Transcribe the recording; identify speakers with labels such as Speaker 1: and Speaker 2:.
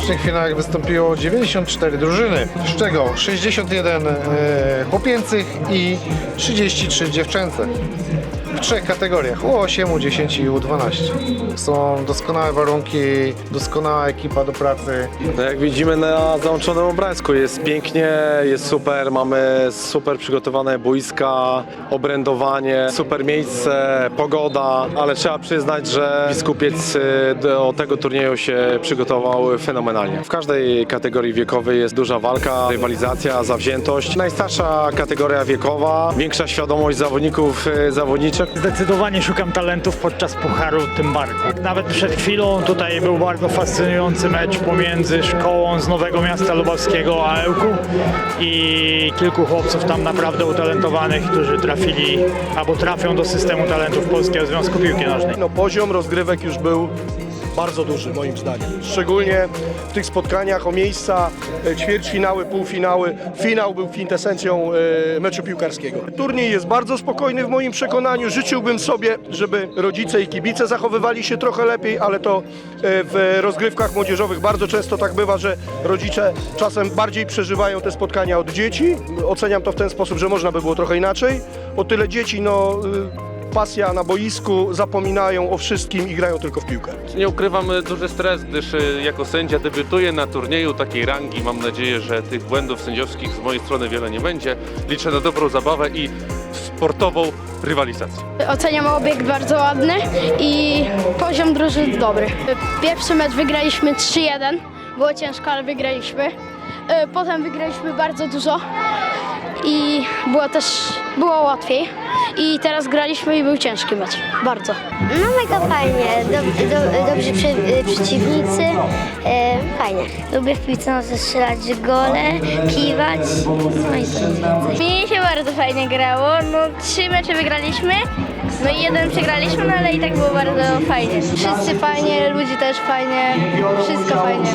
Speaker 1: tegorocznych finałach wystąpiło 94 drużyny, z czego 61 e, chłopięcych i 33 dziewczęce. W trzech kategoriach, U8, U10 i U12. Są doskonałe warunki, doskonała ekipa do pracy.
Speaker 2: No jak widzimy na załączonym obrazku jest pięknie, jest super, mamy super przygotowane boiska, obrędowanie, super miejsce, pogoda, ale trzeba przyznać, że Biskupiec y, do tego turnieju się przygotował fenomenalnie. W każdej kategorii wiekowej jest duża walka, rywalizacja, zawziętość. Najstarsza kategoria wiekowa, większa świadomość zawodników, y, zawodniczek.
Speaker 3: Zdecydowanie szukam talentów podczas pucharu tym bardziej. Nawet przed chwilą tutaj był bardzo fascynujący mecz pomiędzy szkołą z Nowego Miasta Lubawskiego a Ełku i kilku chłopców tam naprawdę utalentowanych, którzy trafili albo trafią do systemu talentów Polskiego Związku Piłki Nożnej.
Speaker 4: No, poziom rozgrywek już był bardzo duży moim zdaniem. Szczególnie w tych spotkaniach o miejsca, e, ćwierćfinały, półfinały. Finał był kwintesencją e, meczu piłkarskiego. Turniej jest bardzo spokojny w moim przekonaniu. Życzyłbym sobie, żeby rodzice i kibice zachowywali się trochę lepiej, ale to e, w rozgrywkach młodzieżowych bardzo często tak bywa, że rodzice czasem bardziej przeżywają te spotkania od dzieci. Oceniam to w ten sposób, że można by było trochę inaczej. O tyle dzieci, no... pasja na boisku, zapominają o wszystkim i grają tylko w piłkę.
Speaker 5: Nie ukrywam y, duży stres, gdyż y, jako sędzia debiutuję na turnieju takiej rangi. Mam nadzieję, że tych błędów sędziowskich z mojej strony wiele nie będzie. Liczę na dobrą zabawę i sportową rywalizację.
Speaker 6: Oceniam obiekt bardzo ładny i poziom drużyny dobry. Pierwszy mecz wygraliśmy 3-1. Było ciężko, ale wygraliśmy. E, Potem wygraliśmy bardzo dużo i było też było łatwiej. I teraz graliśmy i był ciężki mecz. Bardzo.
Speaker 7: No mega fajnie, Dob- do, dobrzy prze, y, przeciwnicy, e, fajnie. Lubię w piłce nożnej strzelać gole, kiwać, no i.
Speaker 6: Mi się bardzo fajnie grało. No, trzy mecze wygraliśmy, no i jeden przegraliśmy, no ale i tak było bardzo fajnie. Wszyscy fajnie, ludzie też fajnie, wszystko fajnie.